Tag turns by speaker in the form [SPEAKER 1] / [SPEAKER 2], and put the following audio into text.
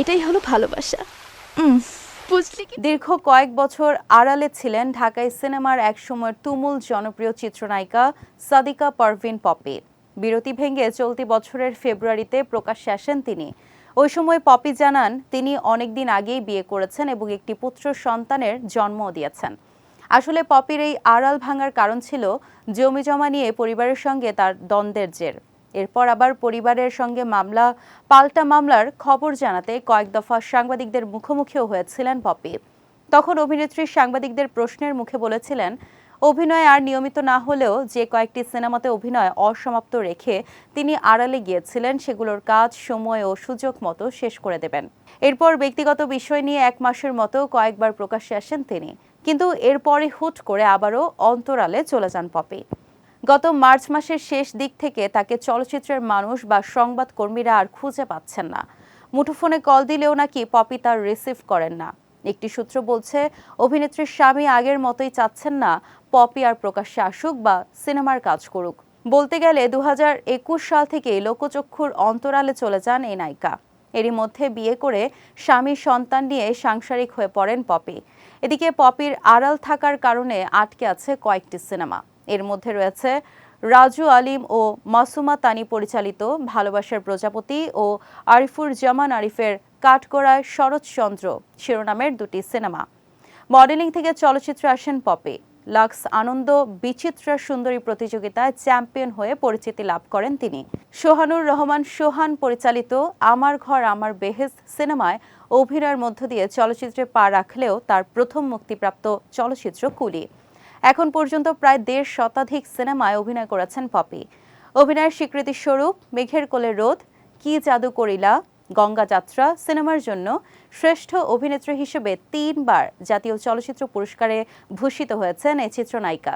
[SPEAKER 1] এটাই হলো ভালোবাসা। বুঝলি
[SPEAKER 2] দীর্ঘ কয়েক বছর আড়ালে ছিলেন ঢাকায় সিনেমার এক একসময়ের তুমুল জনপ্রিয় চিত্রনায়িকা সাদিকা পারভিন পপি। বিরতি ভেঙে চলতি বছরের ফেব্রুয়ারিতে প্রকাশ্যে আসেন তিনি। ওই সময় পপি জানান তিনি অনেকদিন আগেই বিয়ে করেছেন এবং একটি পুত্র সন্তানের জন্মও দিয়েছেন। আসলে পপির এই আড়াল ভাঙার কারণ ছিল জমি জমা নিয়ে পরিবারের সঙ্গে তার দ্বন্দ্বের জের। এরপর আবার পরিবারের সঙ্গে মামলা, পাল্টা মামলার খবর জানাতে কয়েক দফা সাংবাদিকদের মুখোমুখিও হয়েছিলেন পপি। তখন অভিনেত্রী সাংবাদিকদের প্রশ্নের মুখে বলেছিলেন, অভিনয় আর নিয়মিত না হলেও যে কয়েকটি সিনেমাতে অভিনয় অসমাপ্ত রেখে তিনি আড়ালে গিয়েছিলেন, সেগুলোর কাজ, সময় ও সুযোগ মতো শেষ করে দেবেন। এরপর ব্যক্তিগত বিষয় নিয়ে এক মাসের মতো কয়েকবার প্রকাশ্যে আসেন তিনি। কিন্তু এরপরে হুট করে আবারও অন্তরালে চলে যান পপি। গত মার্চ মাসের শেষ দিক থেকে তাকে চলচ্চিত্রের মানুষ বা সংবাদ কর্মীরা আর খুঁজে পাচ্ছেন না। মুঠোফোনে কল দিলেও নাকি পপি তার রিসিভ করেন না। একটি সূত্র বলছে, অভিনেত্রীর স্বামী আগের মতোই চাচ্ছেন না পপি আর প্রকাশ্যে আসুক বা সিনেমার কাজ করুক। বলতে গেলে দু হাজার একুশ সাল থেকে লোকচক্ষুর অন্তরালে চলে যান এই নায়িকা। এরই মধ্যে বিয়ে করে স্বামীর সন্তান নিয়ে সাংসারিক হয়ে পড়েন পপি। এদিকে পপির আড়াল থাকার কারণে আটকে আছে কয়েকটি সিনেমা। এর মধ্যে রয়েছে রাজু আলিম ও মাসুমা তানি পরিচালিত ভালোবাসার প্রজাপতি ও আরিফুর জামান আরিফের কাঠগড়ায় শরৎচন্দ্র, শিরোনামের দুটি সিনেমা। মডেলিং থেকে চলচ্চিত্রে আসেন পপি। লাক্স আনন্দ বিচিত্রা সুন্দরী প্রতিযোগিতায় চ্যাম্পিয়ন হয়ে পরিচিতি লাভ করেন তিনি। সোহানুর রহমান সোহান পরিচালিত আমার ঘর আমার বেহেজ সিনেমায় অভিনয়ের মধ্য দিয়ে চলচ্চিত্রে পা রাখলেও তার প্রথম মুক্তিপ্রাপ্ত চলচ্চিত্র কুলি। এখন পর্যন্ত প্রায় দেড় শতাধিক সিনেমায় অভিনয় করেছেন পপি। অভিনয়ের স্বীকৃতি স্বরূপ মেঘের কোলে রোধ কি জাদু করিলা, গঙ্গা যাত্রা সিনেমার জন্য শ্রেষ্ঠ অভিনেত্রী হিসেবে তিনবার জাতীয় চলচ্চিত্র পুরস্কারে ভূষিত হয়েছেন এই চিত্রনায়িকা।